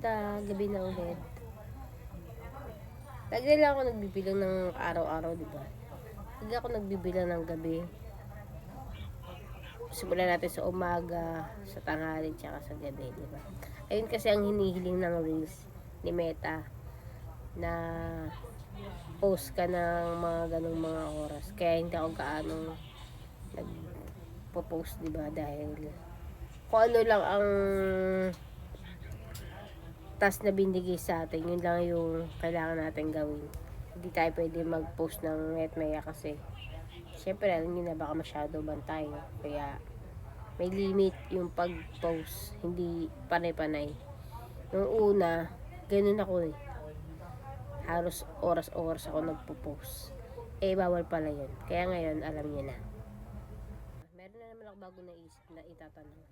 Kamusta? Gabi na ulit. Lagi lang ako nagbibilang ng araw-araw, di ba? Lagi ako nagbibilang ng gabi. Simulan natin sa umaga, sa tanghali, tsaka sa gabi, di ba? Ayun kasi ang hinihiling ng Reels ni Meta na post ka ng mga ganong mga oras. Kaya hindi ako gaano nagpo-post, di ba? Dahil kung ano lang ang task na binigay sa atin, yun lang yung kailangan natin gawin. Hindi tayo pwede mag-post ng net maya kasi syempre alam nyo na baka masyado bantay. Kaya may limit yung pag-post. Hindi panay-panay. Nung una, ganun ako eh. Halos oras-oras ako nagpo-post. Eh, bawal pala yun. Kaya ngayon, alam niyo na. Meron na naman ako bago na isip na itatanong.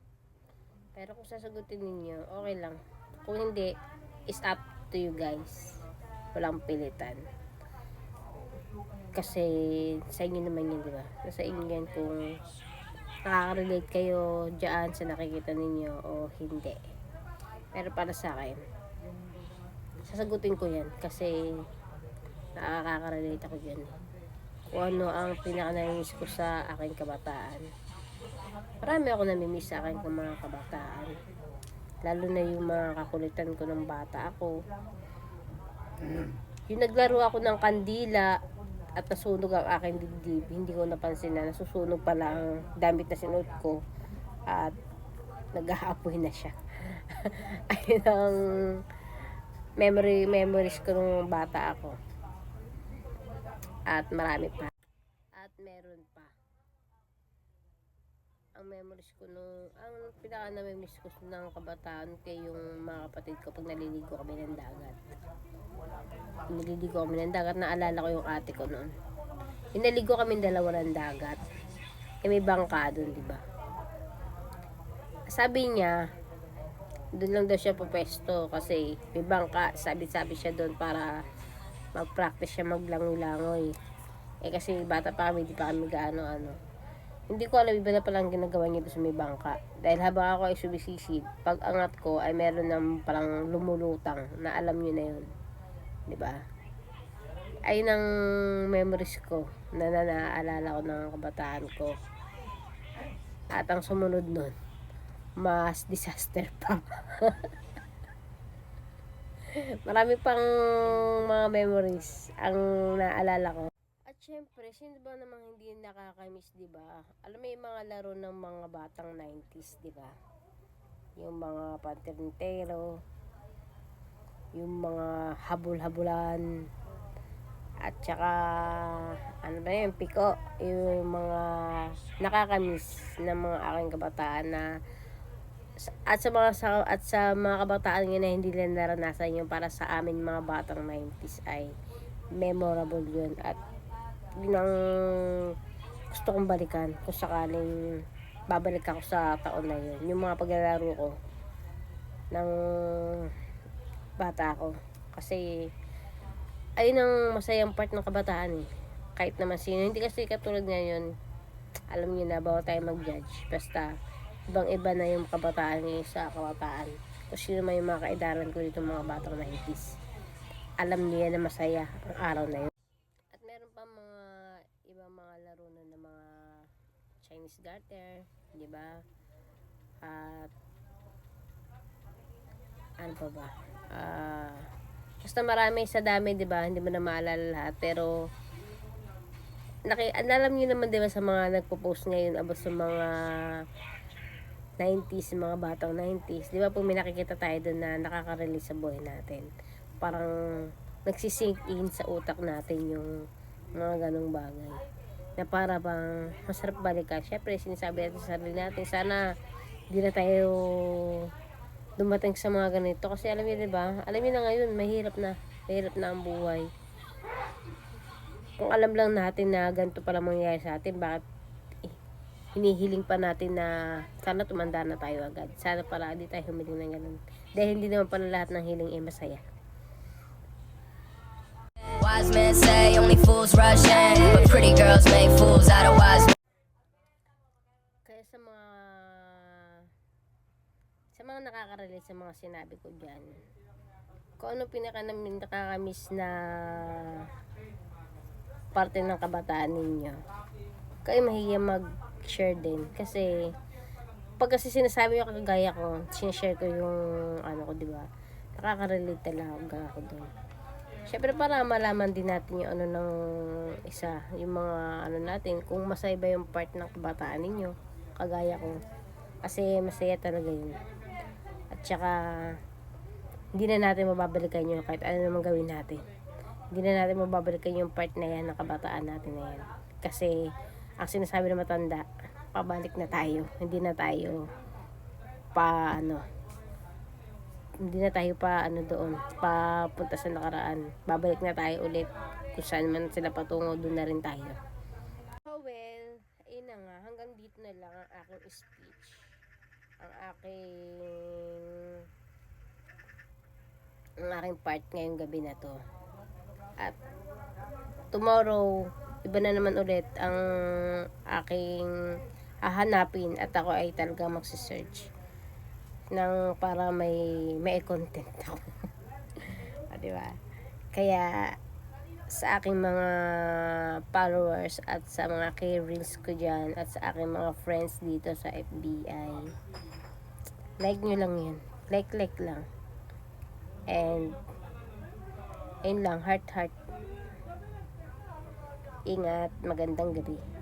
Pero kung sasagutin ninyo, okay lang. Kung hindi, it's up to you guys. Walang pilitan. Kasi sa inyo naman yun, di ba? Nasa inyo yan kung nakaka-relate kayo dyan sa nakikita ninyo o hindi. Pero para sa akin, sasagutin ko yan kasi nakaka-relate ako dyan. Kung ano ang pinaka-namiss ko sa aking kabataan. Marami ako namimiss sa akin ng mga kabataan. Lalo na yung mga kakulitan ko ng bata ako. Yung naglaro ako ng kandila at nasunog ang aking dibdib, hindi ko napansin na nasusunog pala ang damit na sinuot ko at nag-aapoy na siya. Ayun ang memory memories ko nung bata ako. At marami pa. At meron pa ang memories ko nung ang pinaka na miss ko ng kabataan kay yung mga kapatid ko pag naliligo kami ng dagat. Naliligo kami ng dagat, naalala ko yung ate ko noon. Inaligo kami dalawa ng dagat. Eh may bangka doon, di ba? Sabi niya, doon lang daw siya pupesto kasi may bangka, sabi-sabi siya doon para mag-practice siya maglangoy-langoy. Eh kasi bata pa kami, di pa kami gaano ano. Hindi ko alam iba na palang ginagawa niya sa may bangka. Dahil habang ako ay sumisisid, pag angat ko ay meron ng parang lumulutang na alam niyo na yun. Ba? Ayun ang memories ko na naaalala ko ng kabataan ko. At ang sumunod nun, mas disaster pa. Marami pang mga memories ang naalala ko. At syempre, sino ba namang hindi nakakamiss, di ba? Alam mo yung mga laro ng mga batang 90s, di ba? Yung mga pantirintero, yung mga habol-habulan, at saka, ano ba yun, piko, yung mga nakakamiss ng mga aking kabataan na at sa mga sa, at sa mga kabataan ngayon na hindi nila naranasan yung para sa amin mga batang 90s ay memorable yun at yun ang gusto kong balikan kung sakaling babalik ako sa taon na yun. Yung mga paglalaro ko ng bata ako. Kasi ayun ang masayang part ng kabataan eh. Kahit naman sino. Hindi kasi katulad ngayon alam niyo na bawal tayo mag-judge. Basta ibang iba na yung kabataan ngayon sa kabataan. Kung sino yung mga kaedaran ko dito mga batang 90s alam niya na masaya ang araw na yun at meron pa mga ibang mga laro na ng mga Chinese garter di ba at ano pa ba ah basta marami sa dami di ba hindi mo na maalala lahat pero naki, alam niyo naman di ba sa mga nagpo-post ngayon about sa mga 90s, mga batang 90s. Di ba po may nakikita tayo doon na nakaka-release sa buhay natin. Parang nagsisink in sa utak natin yung mga ganong bagay. Na para bang masarap balikan. Siyempre, sinasabi natin sa sarili natin, sana di na tayo dumating sa mga ganito. Kasi alam niyo, di ba? Alam niyo na ngayon, mahirap na. Mahirap na ang buhay. Kung alam lang natin na ganito pala mangyayari sa atin, bakit eh, hinihiling pa natin na sana tumanda na tayo agad. Sana pala di tayo humiling ng ganun. Dahil hindi naman pala lahat ng hiling ay masaya. Wise men say only fools rush in, but pretty girls make fools out of wise men. Kaya sa mga sa mga nakaka-relate sa mga sinabi ko dyan, kung ano pinaka namin nakakamiss na parte ng kabataan ninyo, kayo mahiya mag-share din. Kasi, pag kasi sinasabi ko kagaya ko, sinashare ko yung ano ko, di ba? Nakaka-relate talaga ako doon. Siyempre para malaman din natin yung ano ng isa, yung mga ano natin, kung masaya ba yung part ng kabataan ninyo, kagaya ko. Kasi masaya talaga yun. At saka, hindi na natin mababalikan yun kahit ano naman gawin natin. Hindi na natin mababalikan yung part na yan ng kabataan natin na yan. Kasi, ang sinasabi ng matanda, pabalik na tayo. Hindi na tayo pa ano, hindi na tayo pa ano doon, papunta sa nakaraan. Babalik na tayo ulit. Kung saan man sila patungo, doon na rin tayo. Oh well, ayun na nga. Hanggang dito na lang ang aking speech. Ang aking ang aking part ngayong gabi na to. At tomorrow, iba na naman ulit ang aking hahanapin at ako ay talaga magsisearch ng para may may content ako. Ah, di ba? Kaya sa aking mga followers at sa mga k-reels ko dyan at sa aking mga friends dito sa FBI like nyo lang yun. Like like lang. And ayun lang. Heart heart. Ingat. Magandang gabi